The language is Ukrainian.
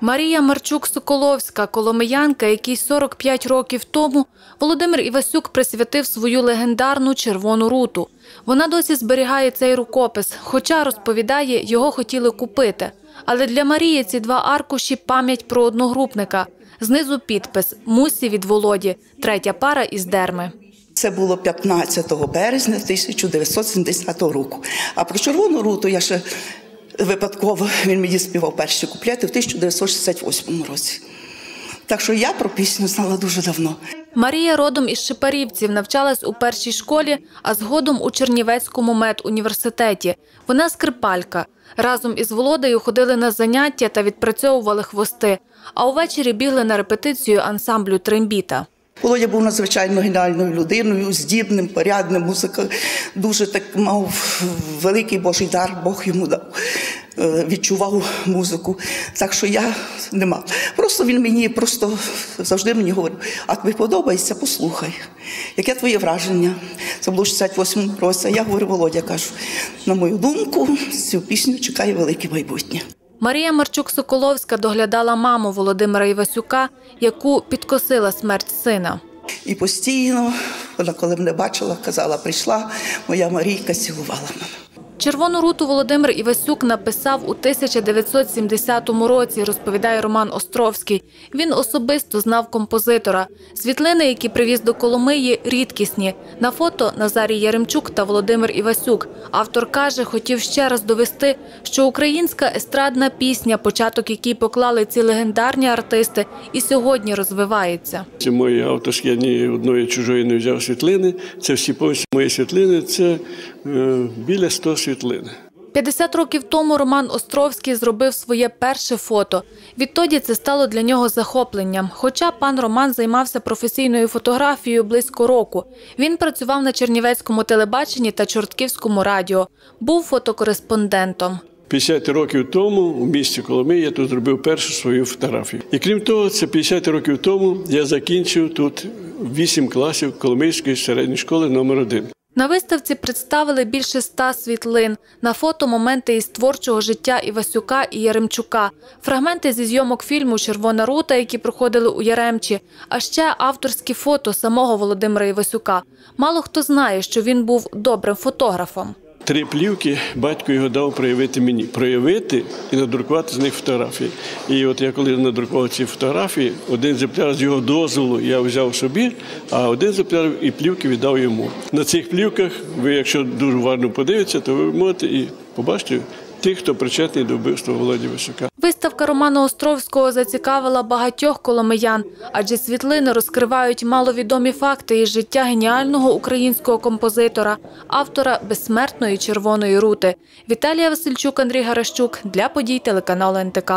Марія Марчук-Соколовська, коломиянка, якій 45 років тому Володимир Івасюк присвятив свою легендарну червону руту. Вона досі зберігає цей рукопис, хоча розповідає, його хотіли купити. Але для Марії ці два аркуші пам'ять про одногрупника. Знизу підпис Мусі від Володі, третя пара із дерми. Це було 15 березня 1970 року. А про червону руту я ще випадково він мені співав перші куплети в 1968 році. Так що я про пісню знала дуже давно. Марія родом із Шипарівців навчалась у першій школі, а згодом у Чернівецькому медуніверситеті. Вона скрипалька. Разом із Володею ходили на заняття та відпрацьовували хвости, а увечері бігли на репетицію ансамблю Трембіта. Володя був надзвичайно геніальною людиною, здібним, порядним музика. Дуже так мав великий Божий дар, Бог йому дав. Е, Відчував музику. Так що я не мав. Просто він мені просто завжди мені говорив, а тобі подобається, послухай. Яке твоє враження? Це було в 68 році. Я говорю, Володя, кажу, на мою думку, цю пісню чекає велике майбутнє. Марія Марчук-Соколовська доглядала маму Володимира Івасюка, яку підкосила смерть сина. І постійно, вона коли мене бачила, казала, прийшла моя Марійка, цілувала мене. Червону руту Володимир Івасюк написав у 1970 році, розповідає Роман Островський. Він особисто знав композитора. Світлини, які привіз до Коломиї, рідкісні. На фото Назарій Яремчук та Володимир Івасюк. Автор каже, хотів ще раз довести, що українська естрадна пісня, початок якій поклали ці легендарні артисти, і сьогодні розвивається. Це мої авторські, я ні одної чужої не взяв світлини. Це всі повністю мої світлини. Це е, біля 100 світлин. 50 років тому Роман Островський зробив своє перше фото. Відтоді це стало для нього захопленням. Хоча пан Роман займався професійною фотографією близько року. Він працював на Чернівецькому телебаченні та Чортківському радіо. Був фотокореспондентом. 50 років тому у місті Коломиї я тут зробив першу свою фотографію. І крім того, це 50 років тому я закінчив тут 8 класів Коломийської середньої школи номер 1 На виставці представили більше ста світлин. На фото моменти із творчого життя Івасюка і Яремчука, фрагменти зі зйомок фільму Червона рута, які проходили у Яремчі, а ще авторські фото самого Володимира Івасюка. Мало хто знає, що він був добрим фотографом. Три плівки батько його дав проявити мені. Проявити і надрукувати з них фотографії. І от я коли надрукував ці фотографії, один екземпляр з його дозволу я взяв собі, а один екземпляр і плівки віддав йому. На цих плівках, ви, якщо дуже уважно подивитеся, то ви можете і побачити тих, хто причетний до вбивства Володі Висока. Виставка Романа Островського зацікавила багатьох коломиян, адже світлини розкривають маловідомі факти із життя геніального українського композитора, автора безсмертної червоної рути. Віталія Васильчук, Андрій Гаращук для подій телеканалу НТК.